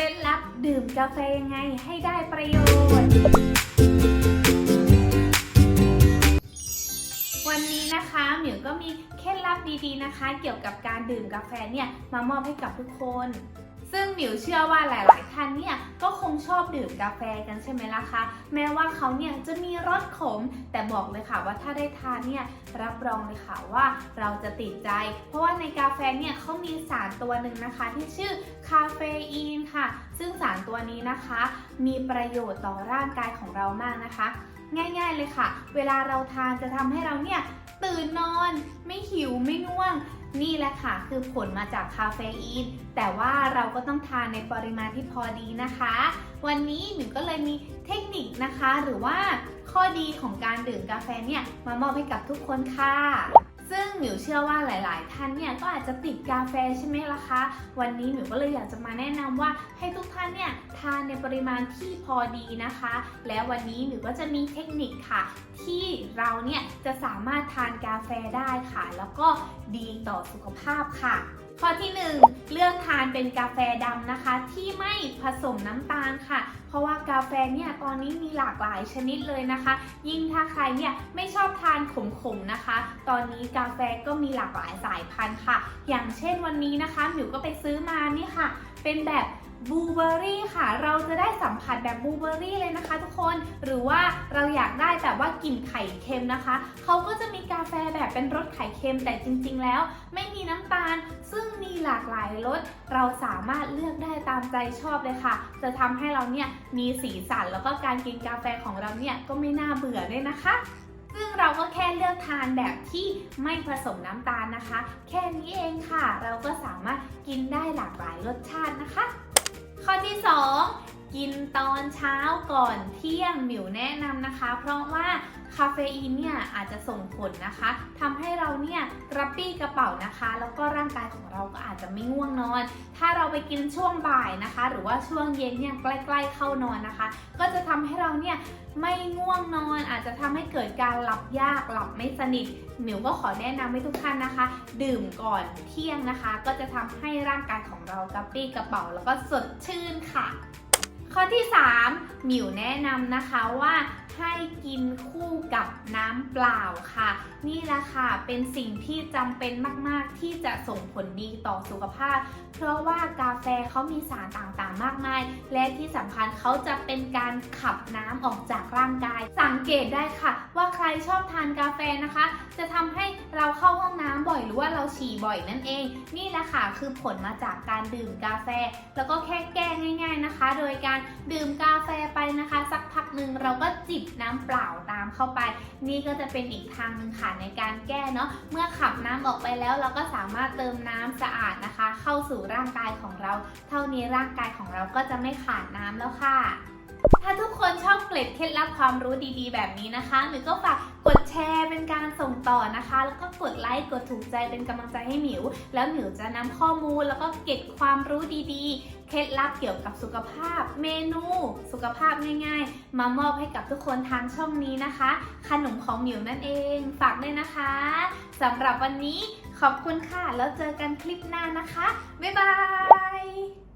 ล็ดลับดื่มกาแฟยังไงให้ได้ประโยชน์ วันนี้นะคะหมิวก็มีเคล็ดลับดีๆนะคะ เกี่ยวกับการดื่มกาแฟเนี่ยมามอบให้กับทุกคน หมิวเชื่อว่าหลาย ๆ ท่านเนี่ยก็คงชอบดื่มกาแฟกันใช่ไหมล่ะคะ แม้ว่าเขาเนี่ยจะมีรสขม แต่บอกเลยค่ะว่าถ้าได้ทานเนี่ยรับรองเลยค่ะว่าเราจะติดใจ เพราะว่าในกาแฟเนี่ยเขามีสารตัวหนึ่งนะคะ ที่ชื่อคาเฟอีนค่ะ ซึ่งสารตัวนี้นะคะ มีประโยชน์ต่อร่างกายของเรามากนะคะ ง่าย ๆ เลยค่ะ เวลาเราทานจะทำให้เราเนี่ย ตื่นนอน ไม่หิวไม่ง่วง นี่แหละค่ะคือผลมาจากคาเฟอีน แต่ว่าเราก็ต้องทานในปริมาณที่พอดีนะคะ วันนี้หมิวก็เลยมีเทคนิคนะคะ หรือว่าข้อดีของการดื่มกาแฟเนี่ยมามอบให้กับทุกคนค่ะ ซึ่งหมิวเชื่อว่าหลาย ๆ ท่านเนี่ยก็อาจจะติดกาแฟใช่ไหมล่ะคะ วันนี้หมิวก็เลยอยากจะมาแนะนำว่าให้ทุกท่านเนี่ยทานในปริมาณที่พอดีนะคะ แล้ววันนี้หมิวก็จะมีเทคนิคค่ะ ที่เราเนี่ยจะสามารถทานกาแฟได้ค่ะ แล้วก็ดีต่อสุขภาพค่ะข้อที่ 1 เลือกทานเป็นกาแฟดำนะคะ ที่ไม่ผสมน้ำตาลค่ะเพราะว่ากาแฟเนี่ยตอนนี้มีหลากหลายชนิดเลยนะคะ ยิ่งถ้าใครเนี่ยไม่ชอบทานขมๆนะคะ ตอนนี้กาแฟก็มีหลากหลายสายพันธุ์ค่ะ อย่างเช่นวันนี้นะคะหมิวก็ไปซื้อมานี่ค่ะ เป็นแบบบลูเบอร์รี่ค่ะ เราจะได้สัมผัสแบบบลูเบอร์รี่เลยนะคะทุกคน หรือว่าเราอยากได้แต่ว่ากลิ่นไข่เค็มนะคะ เขาก็จะมีกาแฟแบบเป็นรสไข่เค็มแต่จริง ๆ แล้ว ไม่มีน้ำตาล ซึ่งมีหลากหลายรส เราสามารถเลือกได้ตามใจชอบเลยค่ะ จะทำให้เราเนี่ย มีสีสันแล้วก็การกินกาแฟของเราเนี่ยก็ไม่น่าเบื่อด้วยนะคะ ซึ่งเราก็แค่เลือกทานแบบที่ไม่ผสมน้ำตาลนะคะ แค่นี้เองค่ะ เราก็สามารถกินได้หลากหลายรสชาตินะคะ ข้อที่ 2 กินตอนเช้าก่อนเที่ยงหมิวแนะนำนะคะ เพราะว่าคาเฟอีนเนี่ยอาจจะส่งผลนะคะทำให้เราเนี่ยกระปี้กระเป๋านะคะ แล้วก็ร่างกาย จะไม่ง่วงนอน ถ้าเราไปกินช่วงบ่ายนะคะ หรือว่าช่วงเย็นเนี่ยใกล้ๆเข้านอนนะคะ ก็จะทำให้เราเนี่ยไม่ง่วงนอน อาจจะทำให้เกิดการหลับยากหลับไม่สนิทหมิวก็ขอแนะนำให้ทุกท่านนะคะ ดื่มก่อนเที่ยงนะคะ ก็จะทำให้ร่างกายของเรากระปรี้กระเป๋าแล้วก็สดชื่นค่ะ ข้อที่ 3 หมิวแนะนำนะคะว่า ให้กินคู่กับน้ำเปล่าค่ะ นี่แหละค่ะเป็นสิ่งที่จำเป็นมาก ๆ ที่จะส่งผลดีต่อสุขภาพ เพราะว่ากาแฟเขามีสารต่างๆ มากมาย และที่สำคัญเขาจะเป็นการขับน้ำออกจากร่างกาย สังเกตได้ค่ะ ว่าใครชอบทานกาแฟนะคะ จะทำให้เราเข้าห้องน้ำบ่อยหรือว่าเราฉี่บ่อยนั่นเอง นี่แหละค่ะคือผลมาจากการดื่มกาแฟ แล้วก็แค่แก นะคะ โดยการดื่มกาแฟไปนะคะ สักพักหนึ่งเราก็จิบน้ำเปล่าตามเข้าไป นี่ก็จะเป็นอีกทางหนึ่งค่ะในการแก้เนาะเมื่อขับน้ำออกไปแล้วเราก็สามารถเติมน้ำสะอาดนะคะ เข้าสู่ร่างกายของเรา เท่านี้ร่างกายของเราก็จะไม่ขาดน้ำแล้วค่ะ ถ้าทุกคนชอบเกล็ดเคล็ดลับความรู้ดีๆ แบบนี้นะคะหมิวก็ฝากกดแชร์เป็นการส่งต่อนะคะ แล้วก็กดไลค์กดถูกใจเป็นกำลังใจให้หมิว แล้วหมิวจะนำข้อมูลแล้วก็เก็บความรู้ดีๆ เคล็ดลับเกี่ยวกับสุขภาพ เมนู สุขภาพง่ายๆ มามอบให้กับทุกคนทางช่องนี้นะคะ ขนมของหมิวนั่นเองฝากด้วยนะคะสำหรับวันนี้ขอบคุณค่ะ แล้วเจอกันคลิปหน้านะคะ บ๊ายบาย